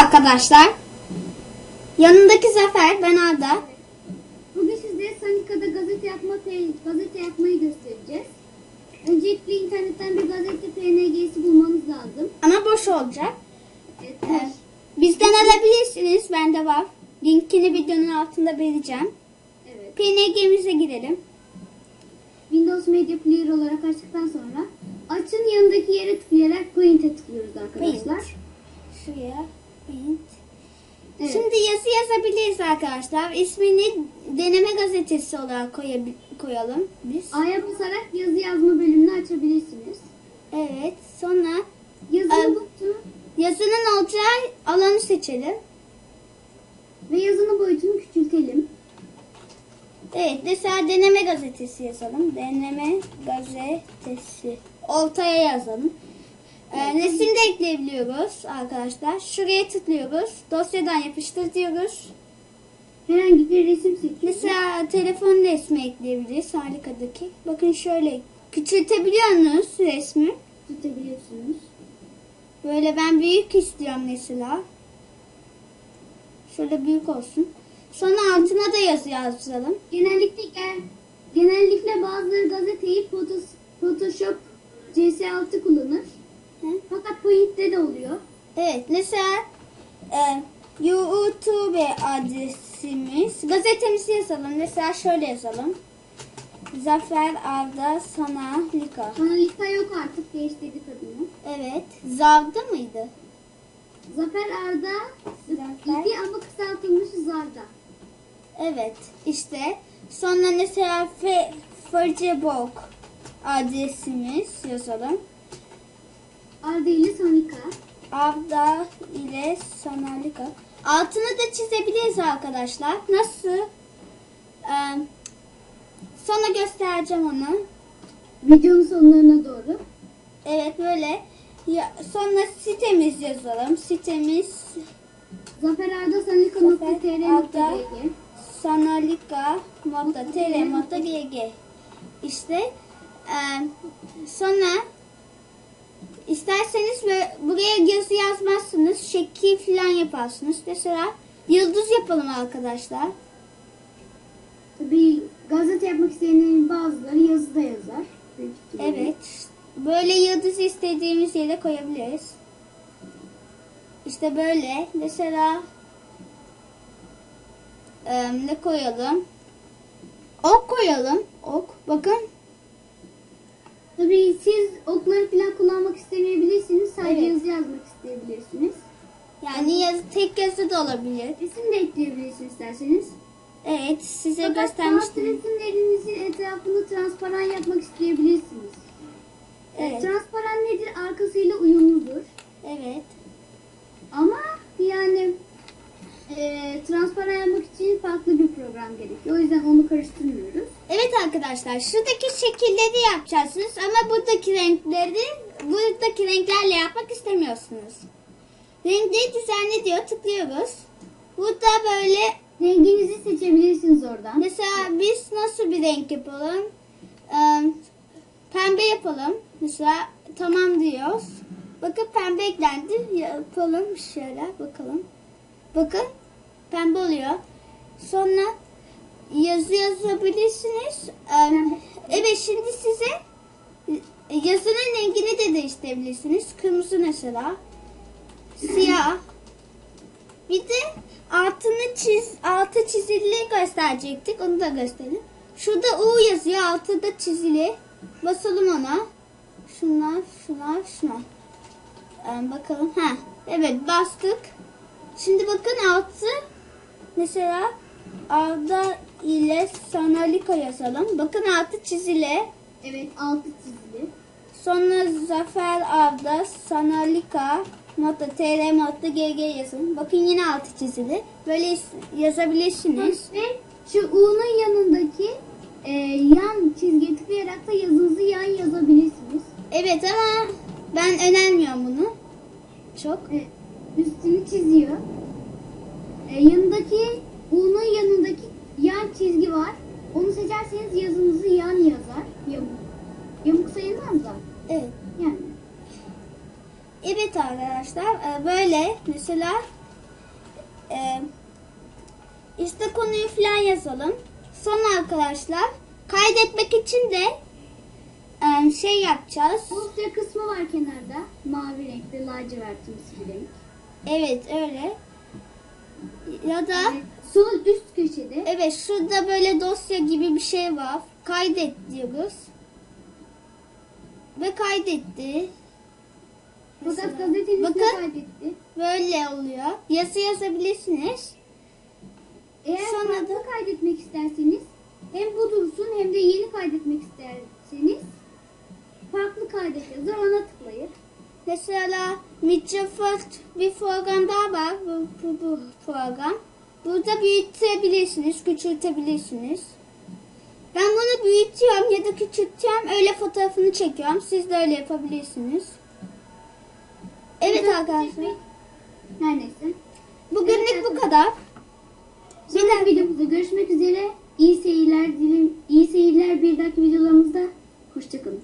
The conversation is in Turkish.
arkadaşlar. Yanındaki Zafer, ben Arda. Bugün sizlere Sanika'da gazete yapma gazete yapmayı göstereceğiz. Öncelikle internetten bir gazete PNG'si bulmanız lazım. Ama boş olacak. Evet, bizden alabilirsiniz, bende var. Linkini videonun altında vereceğim. evet. PNG'mize girelim. Windows Media Player olarak açtıktan sonra açın yanındaki yere tıklayarak Paint'e tıklıyoruz arkadaşlar. Paint. Şuraya, Evet. Şimdi yazı yazabiliriz arkadaşlar. İsmini deneme gazetesi olarak koyalım biz. A'ya basarak yazı yazma bölümünü açabilirsiniz. Evet, sonra Yazılı Ee, butonu yazının olacağı alanı seçelim. ve yazının boyutunu küçültelim. Evet, mesela deneme gazetesi yazalım. Deneme gazetesi. Ortaya yazalım. Ee, resim de ekleyebiliyoruz arkadaşlar. Şuraya tıklıyoruz. Dosyadan yapıştır diyoruz. Herhangi bir resim seçiyoruz. Mesela telefon resmi ekleyebiliriz harikadaki. Bakın şöyle küçültebiliyor musunuz resmi? tutabiliyorsunuz. Böyle ben büyük istiyorum mesela. Şöyle büyük olsun. Sonra altına da yazı yazalım. Genellikle gen- genellikle bazıları gazeteyi Photos- Photoshop CS6 kullanır. Hı? Fakat Paint'te de oluyor. Evet mesela e, YouTube adresimiz gazetemizi yazalım. Mesela şöyle yazalım. Zafer Arda Sana Lika. Sonralika yok artık değiştirdik adını. Evet. Zavda mıydı? Zafer Arda Zafer. idi ama kısaltılmış Zarda. Evet. işte sonra mesela Fe, Facebook adresimiz yazalım. Arda ile Sonika. Avda ile Sanalika. Altını da çizebiliriz arkadaşlar. Nasıl? Ee, sonra göstereceğim onu. Videonun sonlarına doğru. Evet böyle. Ya, sonra sitemiz yazalım. Sitemiz Zafer Arda Sonika.tr.gg sanalika.tr.gg İşte e, sonra isterseniz buraya yazı yazmazsınız. Şekil falan yaparsınız. Mesela yıldız yapalım arkadaşlar. Tabii gazete yapmak isteyenlerin bazıları yazıda yazar. Büyük ihtimalle. Evet. Böyle yıldız istediğimiz yere koyabiliriz. İşte böyle. Mesela e, ne koyalım? Ok koyalım. Ok. Bakın. Yazmak isteyebilirsiniz. Yani yazı, tek yazı da olabilir. Resim de ekleyebilirsiniz isterseniz. Evet. Size Fakat göstermiştim. resimlerinizin etrafını transparan yapmak isteyebilirsiniz. Evet. Transparan nedir? Arkasıyla uyumludur. Evet. Ama yani e, transparan yapmak için farklı bir program gerekiyor. O yüzden onu karıştırmıyoruz. Evet arkadaşlar. Şuradaki şekilleri yapacaksınız ama buradaki renkleri buradaki renklerle yapmak istemiyorsunuz. Renkleri düzenle diyor. Tıklıyoruz. Burada böyle Renginizi seçebilirsiniz oradan. Mesela biz nasıl bir renk yapalım? Ee, pembe yapalım. Mesela tamam diyoruz. Bakın pembe eklendi. Yapalım şöyle bakalım. Bakın pembe oluyor. Sonra yazı yazabilirsiniz. Ee, evet şimdi size yazının rengini de değiştirebilirsiniz. Kırmızı mesela. Siyah. Bir de altını çiz, altı çizili gösterecektik. Onu da gösterelim. Şurada U yazıyor. Altı da çizili. Basalım ona. Şunlar, şunlar, şunlar. Ee, bakalım. Ha, evet bastık. Şimdi bakın altı mesela Arda ile Sanalika yazalım. Bakın altı çizili. Evet altı çizili. Sonra Zafer Arda Sanalika nokta tr nokta gg yazın. Bakın yine altı çizili. Böyle yazabilirsiniz. Ve şu U'nun yanındaki e, yan çizgiye tıklayarak da yazınızı yan yazabilirsiniz. Evet ama ben önermiyorum bunu. Çok. Evet, üstünü çiziyor. E, yanındaki U'nun yanındaki yan çizgi var. Onu seçerseniz yazınızı E, böyle mesela e, işte konuyu falan yazalım. Son arkadaşlar kaydetmek için de e, şey yapacağız. Dosya kısmı var kenarda. Mavi renkli lacivertimsi bir renk. Evet öyle. Ya da Evet, Sol üst köşede evet şurada böyle dosya gibi bir şey var. Kaydet diyoruz. Ve kaydetti. Mesela. gazetenizde Bakın. kaydetti. Böyle oluyor. Yazı yazabilirsiniz. Eğer Sonra farklı da- kaydetmek isterseniz hem bu dursun hem de yeni kaydetmek isterseniz farklı kaydet yazar ona tıklayın. Mesela Microsoft bir program daha var. Bu, bu, bu program. Burada büyütebilirsiniz, küçültebilirsiniz. Ben bunu büyütüyorum ya da küçültüyorum. Öyle fotoğrafını çekiyorum. Siz de öyle yapabilirsiniz. Arkadaşlar. Her neyse. Bugünlük bu kadar. Bir dahaki videomuzda görüşmek üzere. İyi seyirler dilim. İyi seyirler bir dahaki videolarımızda. Hoşçakalın.